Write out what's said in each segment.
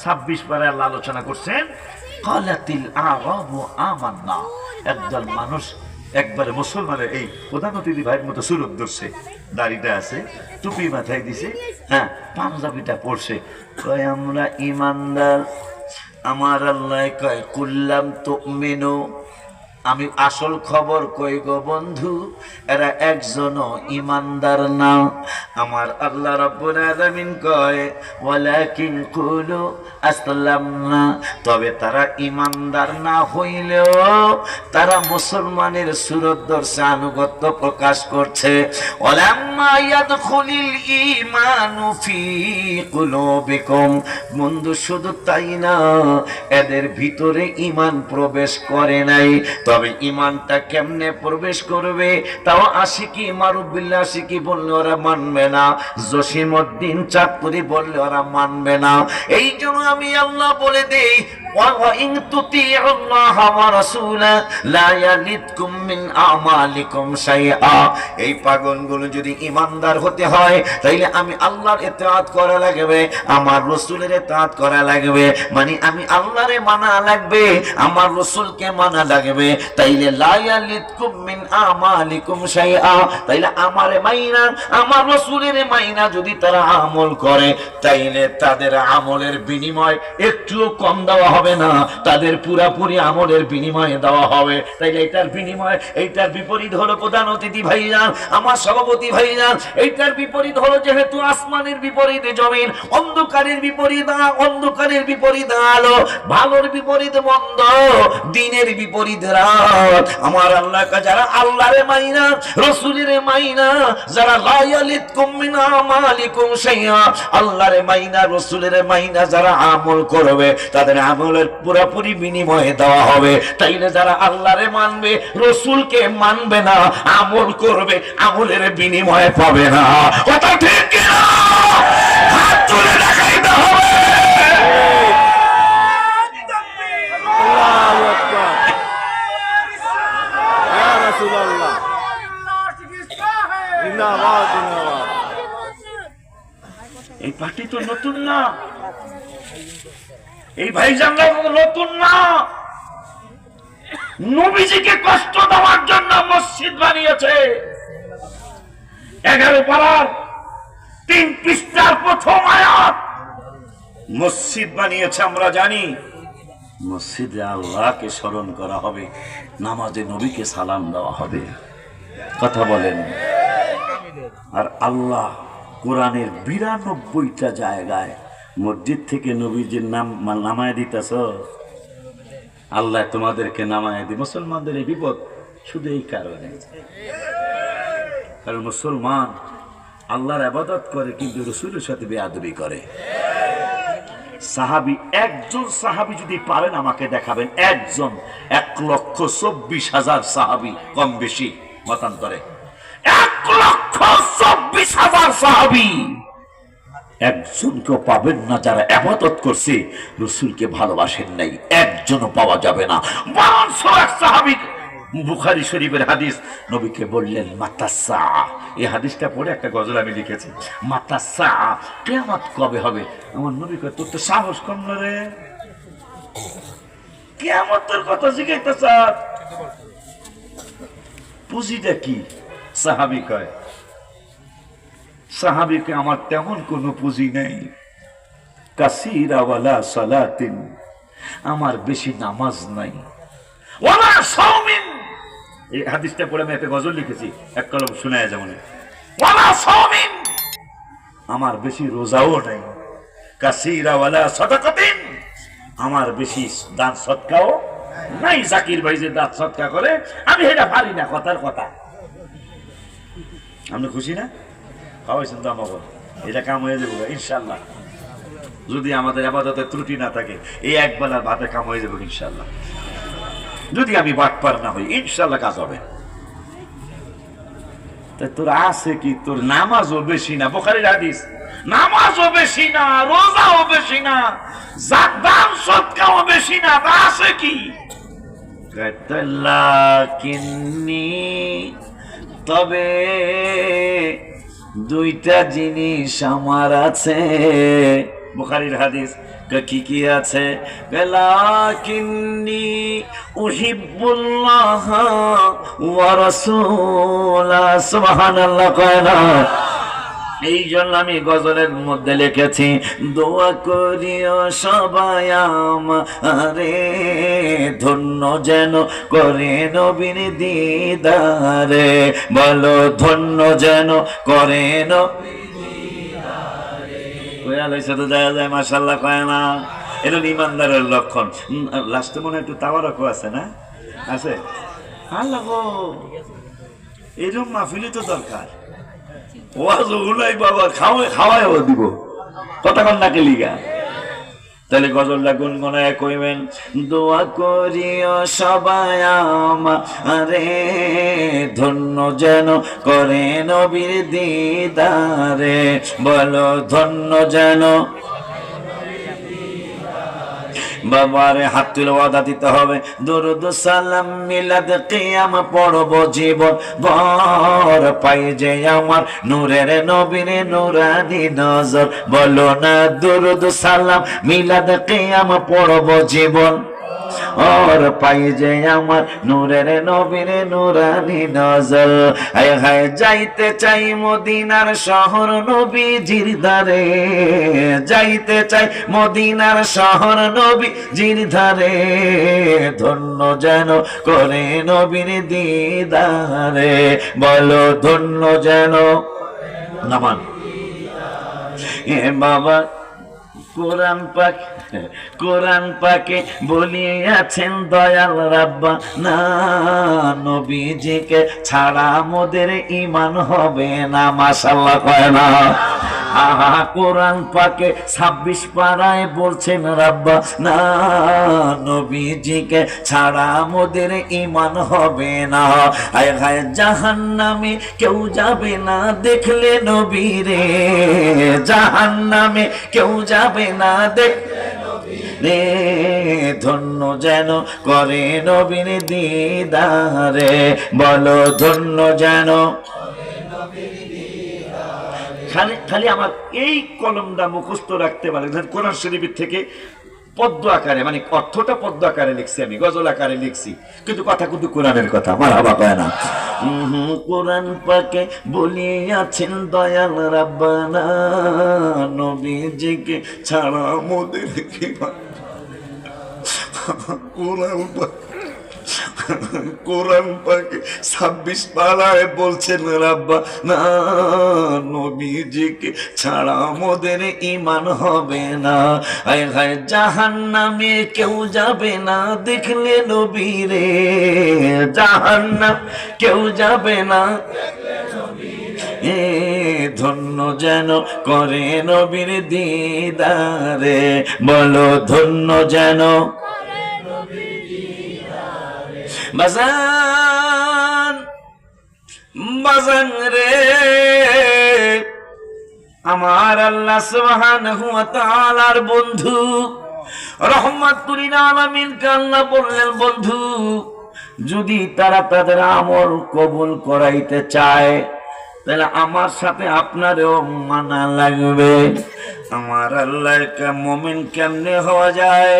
ছাব্বিশ বারে আল্লাহ আলোচনা করছেন, কালাতিল আমার না একদল মানুষ একবারে মুসলমানের এই প্রধান অতিথি ভাইয়ের মতো সুরত ধরছে দাড়িটা আছে, টুপি মাথায় দিছে হ্যাঁ পাঞ্জাবিটা পড়ছে কয়, আমরা ইমানদার, আমার আল্লাহ কয়, কুল্লাম তো মেনো আমি আসল খবর কই গো বন্ধু? এরা একজনও ইমানদার না। আমার আল্লাহ রাব্বুল আলামিন কয়, ওয়ালাকিন কুলু আসলামনা। তবে তারা ইমানদার না হইলেও তারা মুসলমানের সুরত দর্শে আনুগত্য প্রকাশ করছে। ওয়ালাম্মা ইয়াদখুলিল ঈমানু ফি কুলুবিকুম। বন্ধু, শুধু তাই না, এদের ভিতরে ইমান প্রবেশ করে নাই। তবে ইমানটা কেমনে প্রবেশ করবে, তাও আশিকি মারুবিল্লা আশিকি বললে ওরা মানবে না। জসিমউদ্দিন চাঁদপুরি বললে ওরা মানবে না। এই জন্য আমি আল্লাহ বলে দেই وَإِن تُطِيعُوا اللَّهَ وَرَسُولَهُ لَا يَلِدْكُم مِّنْ أَعْمَالِكُمْ شَيْئًا এই পাগলগুলো যদি ইমানদার হতে হয় তাইলে আমি আল্লাহর ইতাআত করা লাগবে আমার রাসূলের ইতাআত করা লাগবে মানে আমি আল্লাহরে মানা লাগবে আমার রাসূলকে মানা লাগবে তাইলে লা ইয়ালিদকুম মিন আমালিকুম শাইআ তাইলে আমারে মাইনা আমার রাসূলের মাইনা যদি তারা আমল করে তাইলে তাদের আমলের বিনিময় একটুও কম দেওয়া হবে না। তাদের পুরাপুরি আমলের বিনিময়ে দেওয়া হবে। তাইলে এটার বিনিময়, এইটার বিপরীত হলো প্রধান অতিথি ভাইজান আমার সভাপতি ভাইজান এইটার বিপরীত হলো যেহেতু আসমানের বিপরীতে জমিন, অন্ধকারের বিপরীত অন্ধকারের বিপরীত আলো, ভালোর বিপরীত মন্দ, দিনের বিপরীত রাত। আমার আল্লাহ যারা আল্লাহরে মাইনা, রসুলের মাইনা, যারা লায়ালিত কুমিনা মালিকুম শাইয়া আল্লাহরে মাইনা, রসুলের মাইনা যারা আমল করবে, তাদের আমলের পুরাপুরি বিনিময়ে দেওয়া হবে। তাইলে যারা আল্লাহরে মানবে, রসুলকে মানবে না, আমল করবে, আমলের বিনিময়ে পাবে না। কথা ঠিক হাত তুলে দেখাইতে হবে আল্লাহু আকবার ইয়া রাসূলুল্লাহ জিন্দাবাদ জিন্দাবাদ এই পার্টি তো নতুন না এই ভাইজানরা তো নতুন না। নবীজিকে কষ্ট দেওয়ার জন্য মসজিদ বানিয়েছে। এগারো পাড়ার তিন পৃষ্ঠার প্রথম আয়াত। মসজিদ বানিয়েছে, আমরা জানি। মসজিদে আল্লাহকে স্মরণ করা হবে, নামাজে নবীকে সালাম দেওয়া হবে। কথা বলেন। আর আল্লাহ কোরআনের বিরানব্বইটা জায়গায় মসজিদ থেকে নবীজির নাম নামায় দিতেছ? আল্লাহ তোমাদেরকে নামায় দি মুসলমানদের এই বিপদ শুধু এই কারণে। কারণ মুসলমান আল্লাহর আবাদত করে, কিন্তু রসুলের সাথে বেয়াদবি করে। সাহাবি, একজন সাহাবি যদি পারেন আমাকে দেখাবেন। একজন, এক লক্ষ চব্বিশ হাজার সাহাবি কম বেশি মতান্তরে। এক লক্ষ চব্বিশ হাজার সাহাবি। একজনকেও পাবেন না যারা আবাদত করছে। রসুলকে ভালোবাসেন নাই, একজনও পাওয়া যাবে না। বুখারি শরীফের হাদিস, নবীকে বললেন, মাতাসা। এই হাদিসটা পড়ে একটা গজল আমি লিখেছি। মাতাসা কেমত কবে হবে? আমার নবীকে তোর তো সাহস কম না রে। কেমতের কথা শিখাইতেছ। পুঁজিটা কি? সাহাবি কয় সাহাবিকে আমার তেমন কোনো পুঁজি নেই। কাসিরাওয়ালা সালাতিন, আমার বেশি নামাজ নাই। ওয়ালা সাউমিন এই হাদিসটা পড়ে আমি একটা গজল লিখেছি, এক কলম শোনায় যেমন ওয়ালা সাউমিন আমার বেশি রোজাও নাই। কাসিরাওয়ালা সদাকাতিন, আমার বেশি দান সৎকাও নাই। জাকির ভাই যে দাঁত সৎকা করে, আমি এটা পারি না, কথার কথা। আপনি খুশি না? খাওয়াইছেন তো আমাকে এটা কাম হয়ে যাব ইনশাল্লাহ। যদি আমাদের আবাদতের ত্রুটি না থাকে, এই এক বেলার ভাতে কাম হয়ে যাব ইনশাল্লাহ। যদি আমি বাটপার না হই, ইনশাল্লাহ কাজ হবে। তোর আছে কি? তোর নামাজও বেশি না, বোখারির হাদিস। নামাজও বেশি না, রোজাও বেশি না দান সৎকাও বেশি না, তা আছে কি? তবে দুইটা জিনিস আমার আছে। বুখারির হাদিস, ক- কি আছে? বেলাকিন্নি উহিবুল্লাহ ওয়া রাসূলা। সুবহানাল্লাহ, কয় না? এই জন্য আমি গজলের মধ্যে লিখেছি, দোয়া করিও সবাই আমারে, ধন্য যেন করে নবীর দিদারে, বলো ধন্য যেন করে নবীর তো যায় কয় না। ইমানদারের লক্ষণ। আছে না? আছে? আল্লাহ এরকম মাহফিলি তো দরকার। বাবা, খাওয়াই কতক্ষণ নাকে লিগা? তাহলে গজলটা গুনগুনায় কইবেন, দোয়া করিও সবাই আমারে, ধন্য যেন করে নবীর দিদারে, বলো ধন্য যেন বাবারে হাত তুলে ওয়াদা দিতে হবে। দরুদ সালাম মিলাদ কিয়াম পড়ব জীবন। বর পাই যে আমার নূরের নবীর নুরানি নজর। বলো না দরুদ সালাম মিলাদ কিয়াম পড়ব জীবন। ওর পাই যে আমার নূরের নবীর নুরানি নজর হায় হায় যাইতে চাই মদিনার শহর নবীজির ধারে যাইতে চাই মদিনার শহর নবীজির ধারে ধন্য যেন করে নবীর দিদারে বলো ধন্য যেন নামান এ বাবা কোরআন পাক, কোরআন পাকে বলিয়াছেন দয়াল রাব্বা। না, নবীজিকে ছাড়া মোদের ইমান হবে না মাশাল্লাহ কয় না। কোরআন পাকে ছাব্বিশ পাড়ায় বলছেন, রাব্বা, না, নবীজিকে ছাড়া মোদের ইমান হবে না। আয় জাহান নামে কেউ যাবে না দেখলে নবীরে জাহান নামে কেউ যাবে না দেখ রে। ধন্য যেন করে নবীর দিদারে। বলো, ধন্য যেন খালি খালি আমার এই কলমটা মুখস্থ রাখতে পারে। কোরআন শরীফের থেকে পদ্ম আকারে মানে অর্থটা পদ্ম আকারে লিখছি আমি, গজল আকারে লিখছি। কিন্তু কথা কিন্তু কোরআনের কথা আমার হাবা পায় না কোরআন পাকে বলিয়াছেন দয়াল রাব্বানা, নবীজিকে ছাড়া মোদের কোরআন পাক কোরআন পাকে ছাব্বিশ পাড়ায় বলছেন রাব্বা, না, নবীজিকে ছাড়া মোদের ইমান হবে না। আয় হায় জাহান নামে কেউ যাবে না দেখলে নবীরে জাহান নাম কেউ যাবে না এ ধন্য যেন করে নবীর দিদারে। বলো, ধন্য যেন বাজান বাজান রে। আমার আল্লাহ সুবহানাহু ওয়া তাআলার বন্ধু রহমাতুল আলামিন আল্লাহ বললেন, বন্ধু, যদি তারা তাদের আমল কবুল করাইতে চায় তাহলে আমার সাথে আপনারও মানা লাগবে। আমার আল্লাহ মমিন কেমনে হওয়া যায়?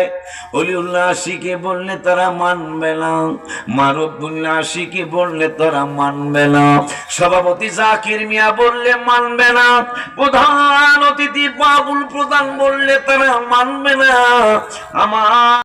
অলিউল্লাহ আশিকে বললে তারা মানবে না। মারুবুল্লাহ আশিকে বললে তারা মানবে না। সভাপতি জাকির মিয়া বললে মানবে না। প্রধান অতিথি বাবুল প্রধান বললে তারা মানবে না। আমার